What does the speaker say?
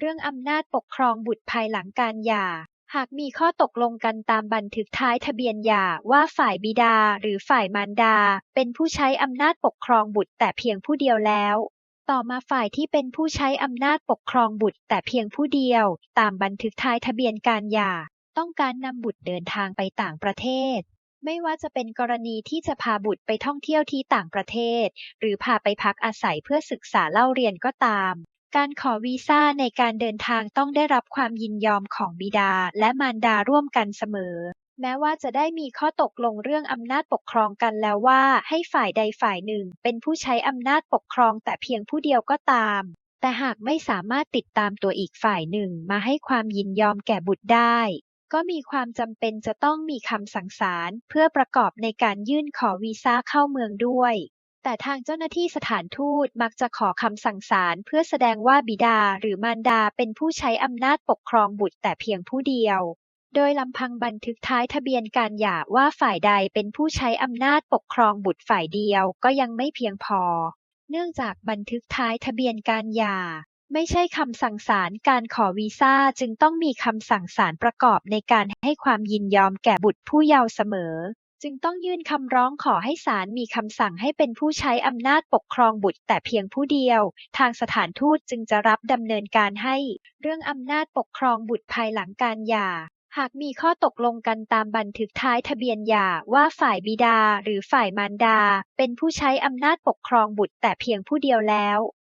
เรื่องอำนาจปกครองบุตรภายหลังการหย่า หากมีข้อตกลงกันตามบันทึกท้ายทะเบียนหย่าว่าฝ่ายบิดาหรือฝ่ายมารดา เป็นผู้ใช้อำนาจปกครองบุตรแต่เพียงผู้เดียวแล้ว ต่อมาฝ่ายที่เป็นผู้ใช้อำนาจปกครองบุตรแต่เพียงผู้เดียว ตามบันทึกท้ายทะเบียนการหย่า ต้องการนำบุตรเดินทางไปต่างประเทศไม่ว่าจะเป็นกรณีที่จะพาบุตรไปท่องเที่ยวที่ต่างประเทศ หรือพาไปพักอาศัยเพื่อศึกษาเล่าเรียนก็ตาม การขอวีซ่าในการเดินทางต้องได้รับความยินยอมของบิดาและมารดาร่วมกันเสมอ แม้ว่าจะได้มีข้อตกลงเรื่องอำนาจปกครองกันแล้วว่าให้ฝ่ายใดฝ่ายหนึ่งเป็นผู้ใช้อำนาจปกครองแต่เพียงผู้เดียวก็ตาม แต่หากไม่สามารถติดตามตัวอีกฝ่ายหนึ่งมาให้ความยินยอมแก่บุตรได้ ก็มีความจำเป็นจะต้องมีคำสั่งศาลเพื่อประกอบในการยื่นขอวีซ่าเข้าเมืองด้วย แต่ทางเจ้าหน้าที่สถานทูตมักจะขอคำสั่งศาลเพื่อแสดงว่าบิดาหรือมารดาเป็นผู้ใช้อำนาจปกครองบุตรแต่เพียงผู้เดียว โดยลำพังบันทึกท้ายทะเบียนการหย่าว่าฝ่ายใดเป็นผู้ใช้อำนาจปกครองบุตรฝ่ายเดียวก็ยังไม่เพียงพอ เนื่องจากบันทึกท้ายทะเบียนการหย่าไม่ใช่คำสั่งศาลการขอวีซ่าจึงต้องมีคำสั่งศาลประกอบในการให้ความยินยอมแก่บุตรผู้เยาว์เสมอ จึงต้องยื่นคำร้องขอให้ศาลมีคำสั่งให้เป็นผู้ใช้อำนาจปกครองบุตรแต่เพียงผู้เดียว ทางสถานทูตจึงจะรับดำเนินการให้ เรื่องอำนาจปกครองบุตรภายหลังการหย่า หากมีข้อตกลงกันตามบันทึกท้ายทะเบียนหย่าว่าฝ่ายบิดาหรือฝ่ายมารดา เป็นผู้ใช้อำนาจปกครองบุตรแต่เพียงผู้เดียวแล้ว